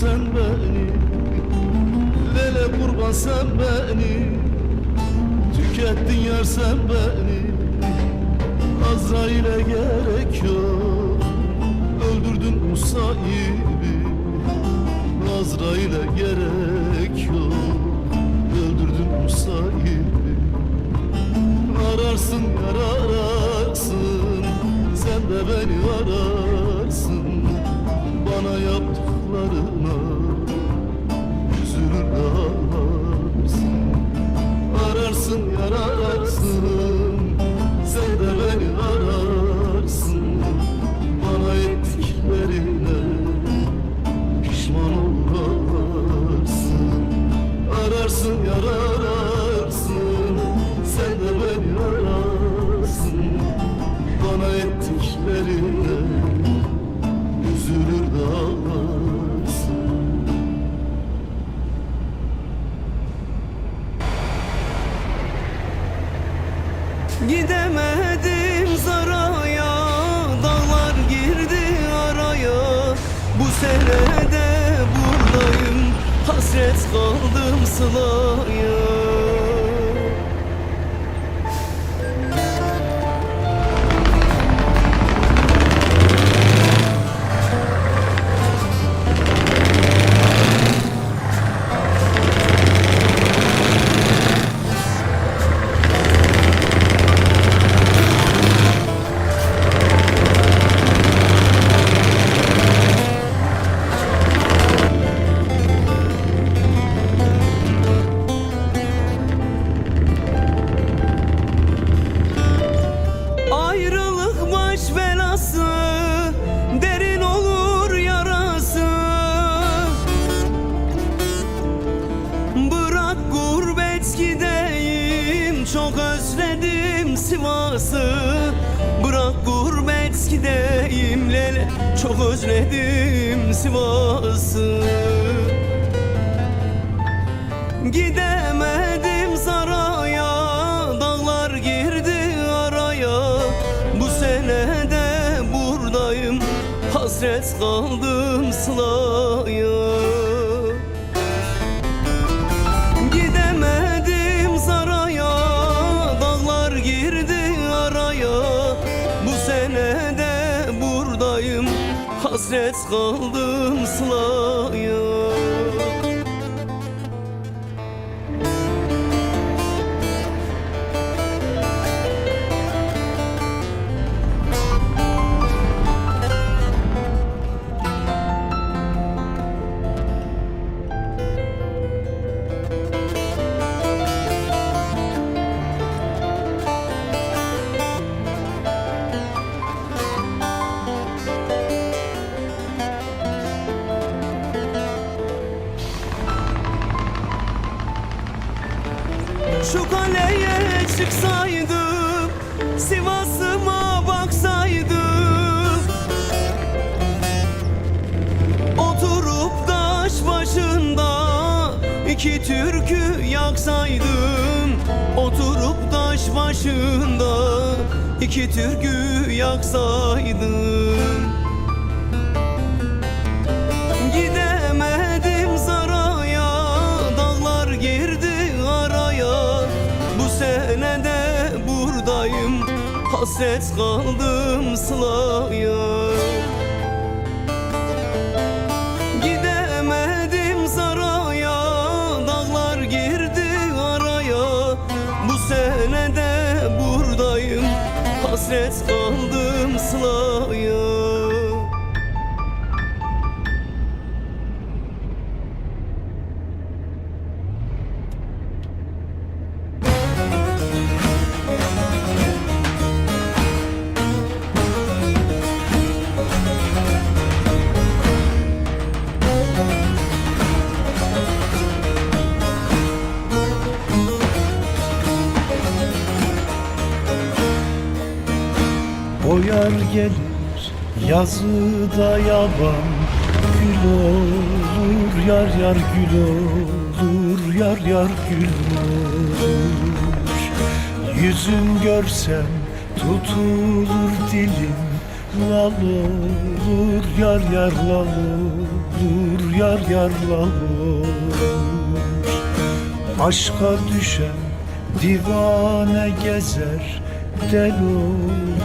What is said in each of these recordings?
sen beni Lele kurban sen beni. Tükettin yar sen beni. Azrail'e gerek yok. Öldürdün Musa'yı. Azrail'e gerek yok. Öldürdün Musa'yı. Ararsın yar ararsın Sen de beni ararsın yaptıklarına sene de buradayım? Hasret kaldım sılaya Çok özledim Sivas'ı. Bırak gurbet gideyim Lele Çok özledim Sivas'ı. Gidemedim saraya Dağlar girdi araya. Bu sene de buradayım. Hasret kaldım sılaya Hasret kaldım sılaya iki türkü yaksaydım Oturup taş başında iki türkü yaksaydım. Gidemedim saraya Dağlar girdi araya. Bu sene de buradayım Hasret kaldım sılaya Hasret kaldım sılaya yar gelir yazıda yaban Gül olur yar yar gül olur Yar yar gül olur. Yüzün görsem tutulur dilim lal olur Yar yar lal olur Yar yar lal olur. Aşka düşen divane gezer Del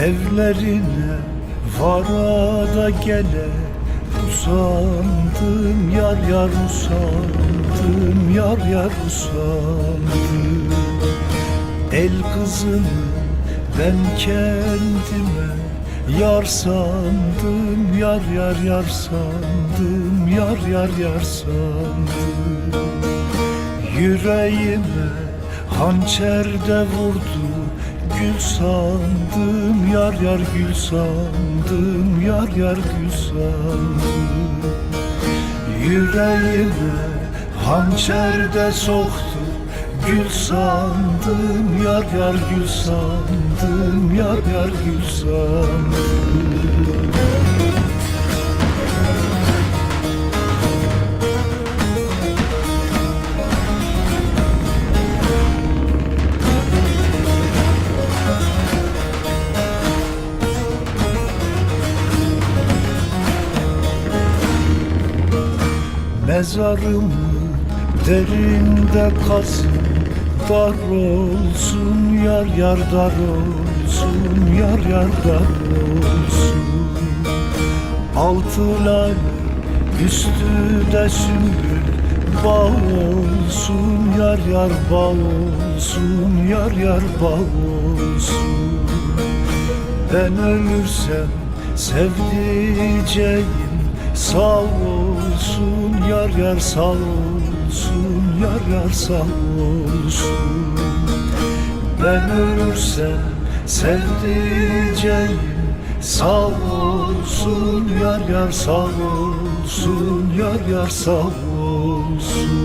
Evlerine varada gele Usandım yar yar usandım Yar yar usandım El kızını ben kendime Yar sandım yar yar yar sandım Yar yar yar sandım. Yüreğime hançer de vurdu Gül sandım yar yar gül sandım Yar yar gül sandım. Yüreğime hançer de soktu Gül sandım yar yar gül sandım Yar yar gül sandım Mezarımı derinde kazın Dar olsun yar yar dar olsun Yar yar dar olsun. Altı lal üstü de sümbül Bağ olsun yar yar bağ olsun Yar yar bağ olsun. Ben ölürsem sevdiceğim sağ olsun Yar yar sağ olsun Yar yar sağ olsun. Ben ölürsem sevdiceğim sağ olsun Yar yar sağ olsun Yar yar sağ olsun